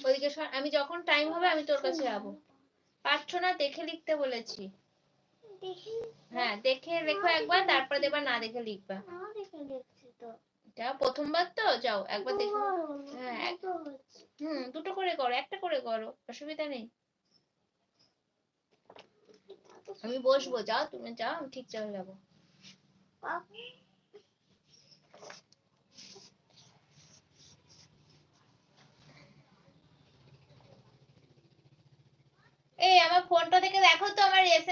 ওইদিকে সর- আমি যখন টাইম হবে আমি তোর কাছে যাব। পারছ না দেখে লিখতে বলেছি। হ্যাঁ দেখে লেখো একবার তারপরে দেখবা না দেখে লিখবা। যাও প্রথমবার তো? যাও একবার দেখে হ্যাঁ, হুম দুটো করে করো একটা করে করো অসুবিধা নেই। আমি বসবো যাও তুমি যাও আমি ঠিক চলে যাব।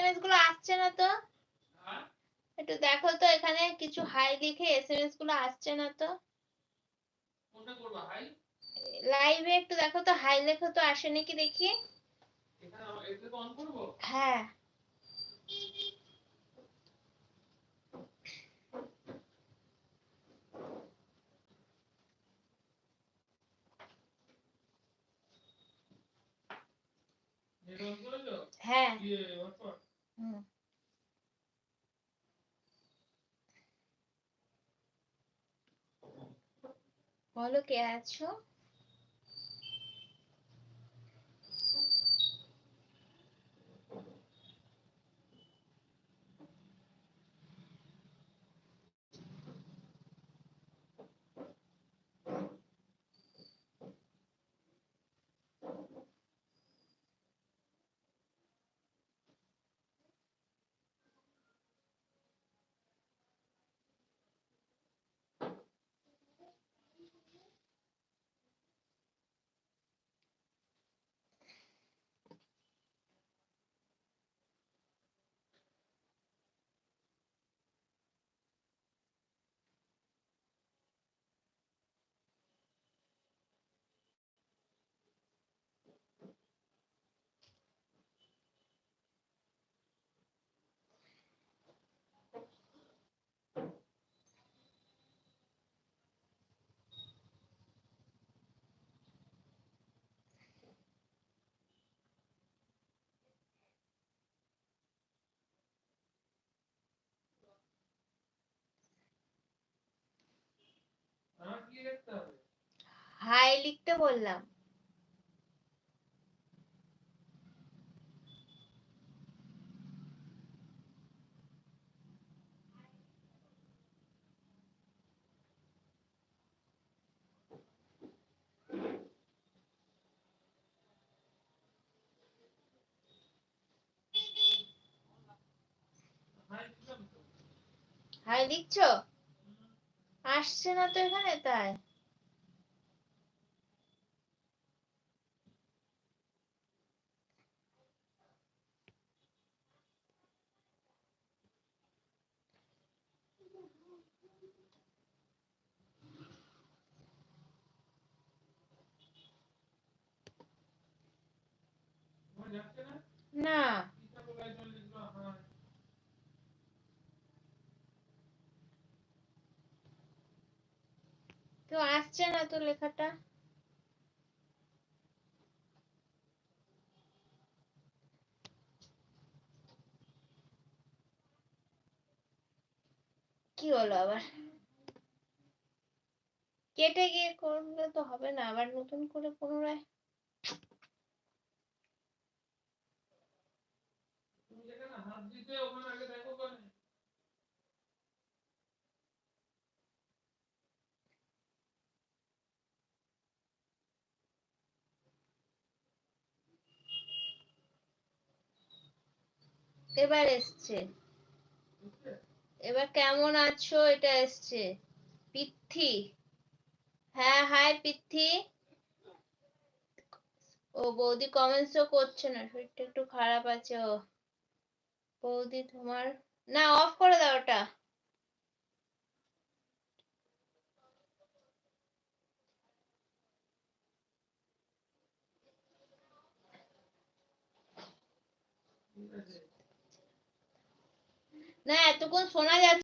এসএমএসগুলো আসছে না তো? একটু দেখো তো এখানে কিছু হাই লিখে এসএমএসগুলো আসছে না তো? লাইভে একটু দেখো তো হাই লেখো তো আসে নাকি দেখি? হ্যাঁ। হ্যাঁ। হুম। বলো কে আছো হাই লিখতে বললাম। হাই লিখছো? আসছে না তো এখানে তাই। না। তো আসছে না তো লেখাটা? কি হলো আবার? কেটে গিয়ে করলে তো হবে না, আবার নতুন করে পুনরায় এবার এসছে। এবার কেমন আছো? এটা এসছে। পিথি। হ্যাঁ হাই পিথি। ও বৌদি কমেন্টসও করছে না, শরীরটা একটু খারাপ আছে, ও। বৌদি তোমার না অফ করে দাও ওটা। না এতক্ষণ শোনা যাচ্ছে